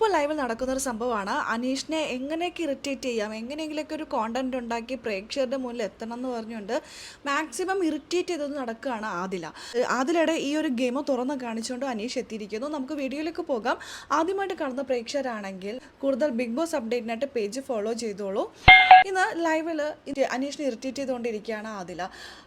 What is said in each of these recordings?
ഇപ്പോൾ ലൈവിൽ നടക്കുന്ന ഒരു സംഭവമാണ്. അനീഷിനെ എങ്ങനെയൊക്കെ ഇറിറ്റേറ്റ് ചെയ്യാം എങ്ങനെയെങ്കിലുമൊക്കെ ഒരു കോണ്ടന്റ് ഉണ്ടാക്കി പ്രേക്ഷകരുടെ മുന്നിൽ എത്തണം എന്ന് പറഞ്ഞുകൊണ്ട് മാക്സിമം ഇറിറ്റേറ്റ് ചെയ്തത് നടക്കുകയാണ് ആദില. ആദിലയുടെ ഈ ഒരു ഗെയിം തുറന്ന് കാണിച്ചുകൊണ്ട് അനീഷ് എത്തിയിരിക്കുന്നു. നമുക്ക് വീഡിയോയിലേക്ക് പോകാം. ആദ്യമായിട്ട് കാണുന്ന പ്രേക്ഷകരാണെങ്കിൽ കൂടുതൽ ബിഗ് ബോസ് അപ്ഡേറ്റിനായിട്ട് പേജ് ഫോളോ ചെയ്തോളൂ. ഇന്ന് ലൈവിൽ അനീഷിനെ ഇറിറ്റേറ്റ് ചെയ്തുകൊണ്ടിരിക്കുകയാണ് ആദില.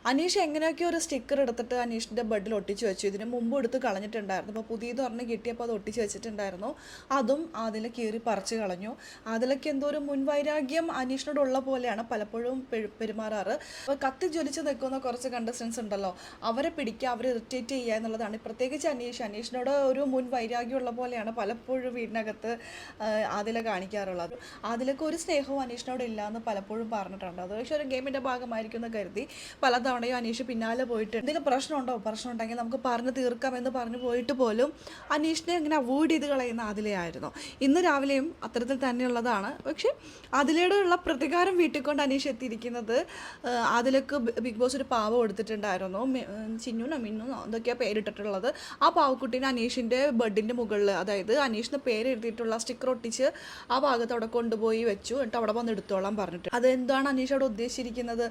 അനീഷ് എങ്ങനെയൊക്കെ ഒരു സ്റ്റിക്കർ എടുത്തിട്ട് അനീഷിന്റെ ബെഡിൽ ഒട്ടിച്ച് വെച്ചു? ഇതിന് മുമ്പ് എടുത്ത് കളഞ്ഞിട്ടുണ്ടായിരുന്നു. അപ്പോൾ പുതിയത് പറഞ്ഞ് കിട്ടിയപ്പോൾ അത് ഒട്ടിച്ച് വെച്ചിട്ടുണ്ടായിരുന്നു. അതും അതിൽ കയറി പറിച്ചു കളഞ്ഞു. അതിലൊക്കെ എന്തോ ഒരു മുൻവൈരാഗ്യം അനീഷിനോടുള്ള പോലെയാണ് പലപ്പോഴും പെരുമാറാറ്. അപ്പോൾ കത്തി ജ്വലിച്ച് നിൽക്കുന്ന കുറച്ച് കണ്ടസ്റ്റൻസ് ഉണ്ടല്ലോ അവരെ പിടിക്കുക അവരെ ഇറിറ്റേറ്റ് ചെയ്യുക എന്നുള്ളതാണ്. പ്രത്യേകിച്ച് അനീഷ് അനീഷിനോട് ഒരു മുൻ വൈരാഗ്യമുള്ള പോലെയാണ് പലപ്പോഴും വീടിനകത്ത് ആദില കാണിക്കാറുള്ളത്. അതിലൊക്കെ ഒരു സ്നേഹവും അനീഷിനോട് ഇല്ല എന്ന് പലപ്പോഴും പറഞ്ഞിട്ടുണ്ട്. അത് പക്ഷേ ഒരു ഗെയിമിന്റെ ഭാഗമായിരിക്കും എന്ന് കരുതി പലതവണയും അനീഷ് പിന്നാലെ പോയിട്ട് എന്തെങ്കിലും പ്രശ്നമുണ്ടോ? പ്രശ്നം ഉണ്ടെങ്കിൽ നമുക്ക് പറഞ്ഞ് തീർക്കാം എന്ന് പറഞ്ഞു പോയിട്ട് പോലും അനീഷിനെ ഇങ്ങനെ അവോയ്ഡ് ചെയ്ത് കളയുന്ന അതിലെയായിരുന്നു. ഇന്ന് രാവിലെയും അത്തരത്തിൽ തന്നെയുള്ളതാണ്. പക്ഷേ അതിലൂടെയുള്ള പ്രതികാരം വീട്ടിക്കൊണ്ട് അനീഷ് എത്തിയിരിക്കുന്നത് അതിലൊക്കെ ബിഗ് ബോസ് ഒരു പാവ കൊടുത്തിട്ടുണ്ടായിരുന്നു ചിന്നുനോ മിന്നുനോ എന്തൊക്കെയാണ് പേരിട്ടിട്ടുള്ളത്. ആ പാവക്കുട്ടീനെ അനീഷിന്റെ ബെഡിന്റെ മുകളിൽ അതായത് അനീഷിന് പേര് എഴുതിയിട്ടുള്ള സ്റ്റിക്കർ ഒട്ടിച്ച് ആ ഭാഗത്ത് അവിടെ കൊണ്ടുപോയി വെച്ചു. എന്നിട്ട് അവിടെ വന്ന് എടുത്തോളാം പറഞ്ഞിട്ട്. അത് എന്താണ് അനീഷ് അവിടെ ഉദ്ദേശിച്ചിരിക്കുന്നത്?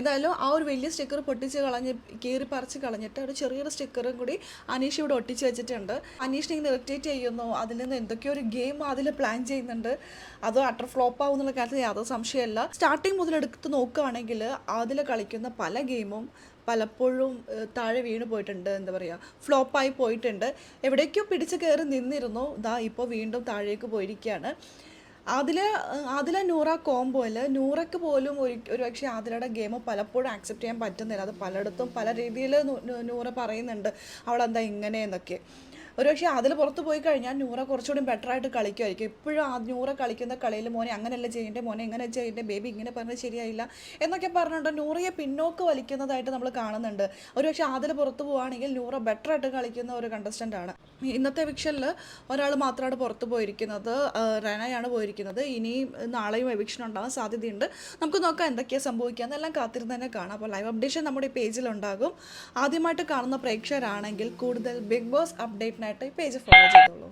എന്തായാലും ആ ഒരു വലിയ സ്റ്റിക്കർ പൊട്ടിച്ച് കളഞ്ഞ് കീറി പറിച്ച് കളഞ്ഞിട്ട് ഒരു ചെറിയൊരു സ്റ്റിക്കറും കൂടി അനീഷ് ഇവിടെ ഒട്ടിച്ച് വെച്ചിട്ടുണ്ട്. അനീഷിനെ ഇങ്ങനെ ഇറിറ്റേറ്റ് ചെയ്യുന്നു. അതിൽ നിന്ന് എന്തൊക്കെയോ ഒരു ഗെയിം അതിൽ പ്ലാൻ ചെയ്യുന്നുണ്ട്. അത് അട്ടർ ഫ്ലോപ്പ് ആവും എന്നുള്ള കാര്യത്തിൽ യാതൊരു സംശയമല്ല സ്റ്റാർട്ടിങ് മുതൽ എടുത്ത് നോക്കുകയാണെങ്കിൽ അതിൽ കളിക്കുന്ന പല ഗെയിമും പലപ്പോഴും താഴെ വീണ് പോയിട്ടുണ്ട്. എന്താ പറയുക ഫ്ലോപ്പായി പോയിട്ടുണ്ട്. എവിടേക്കോ പിടിച്ച് കയറി നിന്നിരുന്നു. ദാ ഇപ്പോൾ വീണ്ടും താഴേക്ക് പോയിരിക്കുകയാണ്. അതിൽ അതിലെ നൂറ കോംബോയിൽ നൂറയ്ക്ക് പോലും ഒരു ഒരു പക്ഷേ അതിലയുടെ ഗെയിം പലപ്പോഴും ആക്സെപ്റ്റ് ചെയ്യാൻ പറ്റുന്നില്ല. അത് പലയിടത്തും പല രീതിയിൽ നൂറ പറയുന്നുണ്ട്. അവളെന്താ ഇങ്ങനെയെന്നൊക്കെ ഒരു പക്ഷേ അതിൽ പുറത്ത് പോയി കഴിഞ്ഞാൽ നൂറ കുറച്ചുകൂടി ബെറ്റർ ആയിട്ട് കളിക്കുമായിരിക്കും. എപ്പോഴും ആ നൂറ കളിക്കുന്ന കളിയിൽ മോനെ അങ്ങനെയല്ല ചെയ്യേണ്ടത് മോനെ ഇങ്ങനെ ചെയ്യേണ്ടത് ബേബി ഇങ്ങനെ പറഞ്ഞത് ശരിയായില്ല എന്നൊക്കെ പറഞ്ഞിട്ട് നൂറയെ പിന്നോക്ക് വലിക്കുന്നതായിട്ട് നമ്മൾ കാണുന്നുണ്ട്. ഒരു പക്ഷേ അതിൽ പുറത്ത് പോവുകയാണെങ്കിൽ നൂറ ബെറ്റർ ആയിട്ട് കളിക്കുന്ന ഒരു കണ്ടസ്റ്റന്റ് ആണ്. ഇന്നത്തെ എവിക്ഷനിൽ ഒരാൾ മാത്രമാണ് പുറത്ത് പോയിരിക്കുന്നത്. റെനയാണ് പോയിരിക്കുന്നത്. ഇനിയും നാളെയും എവിക്ഷൻ ഉണ്ടാകാൻ സാധ്യതയുണ്ട്. നമുക്ക് നോക്കാം എന്തൊക്കെയാണ് സംഭവിക്കുക. എന്നെല്ലാം കാത്തിരുന്ന് തന്നെ കാണാം. അപ്പോൾ ലൈവ് അപ്ഡേഷൻ നമ്മുടെ ഈ പേജിലുണ്ടാകും ആദ്യമായിട്ട് കാണുന്ന പ്രേക്ഷകരാണെങ്കിൽ കൂടുതൽ ബിഗ് ബോസ് അപ്ഡേറ്റിനായിട്ട് ഈ പേജ് ഫോളോ ചെയ്തോളൂ.